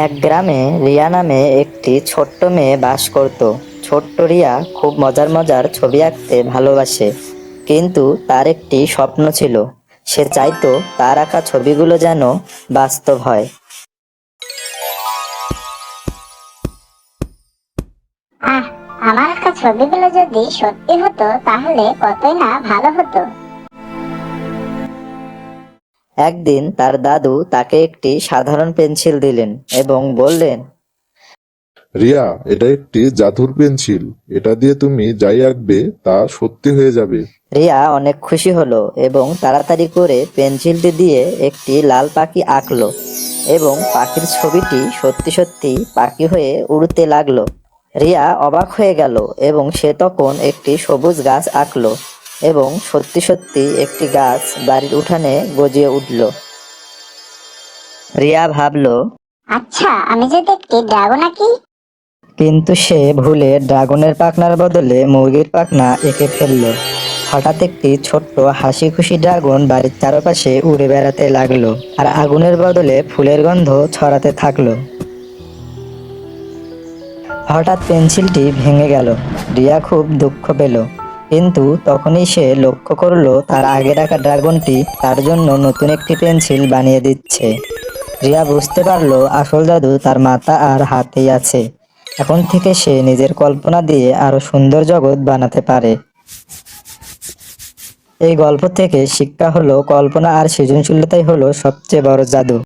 এক গ্রামে রিয়া নামে একটি ছোট্ট মেয়ে বাস করত। ছোট্ট রিয়া খুব মজার মজার ছবি আঁকতে ভালোবাসে, কিন্তু তার একটি স্বপ্ন ছিল। সে চাইতো তার আঁকা ছবিগুলো যেন বাস্তব হয়। আমার আঁকা ছবিগুলো যদি সত্যি হতো, তাহলে কতই না ভালো হতো। একদিন তার দাদু তাকে একটি সাধারণ পেন্সিল দিলেন এবং বললেন রিয়া এটা একটি জাদুর পেন্সিল। এটা দিয়ে তুমি যাই আঁকবে তা সত্যি হয়ে যাবে। রিয়া অনেক খুশি হলো এবং তাড়াতাড়ি করে পেন্সিলটি দিয়ে একটি লাল পাখি আঁকলো এবং পাখির ছবিটি সত্যি সত্যি পাখি হয়ে উড়তে লাগল। রিয়া অবাক হয়ে গেল এবং সে তখন একটি সবুজ গাছ আঁকলো। এবং সত্যি সত্যি একটি গাছ বাড়ির উঠানে গজিয়ে উঠল। রিয়া ভাবলো আচ্ছা আমি যদি একটি ড্রাগন আঁকি কিন্তু সে ভুলে ড্রাগনের পাখনার বদলে মুরগির পাখনা এঁকে ফেলল। হঠাৎ একটি ছোট্ট হাসি খুশি ড্রাগন বাড়ির চারপাশে উড়ে বেড়াতে লাগল আর আগুনের বদলে ফুলের গন্ধ ছড়াতে থাকল। হঠাৎ পেন্সিলটি ভেঙে গেল। রিয়া খুব দুঃখ পেল। কিন্তু তখনই সে লক্ষ্য করল তার আগে রাখা ড্রাগনটি তার জন্য নতুন একটি পেন্সিল বানিয়ে দিচ্ছে। রিয়া বুঝতে পারল আসল জাদু তার মাথা আর হাতেই আছে। এখন থেকে সে নিজের কল্পনা দিয়ে আরও সুন্দর জগৎ বানাতে পারে। এই গল্প থেকে শিক্ষা হলো কল্পনা আর সৃজনশীলতাই হলো সবচেয়ে বড় জাদু।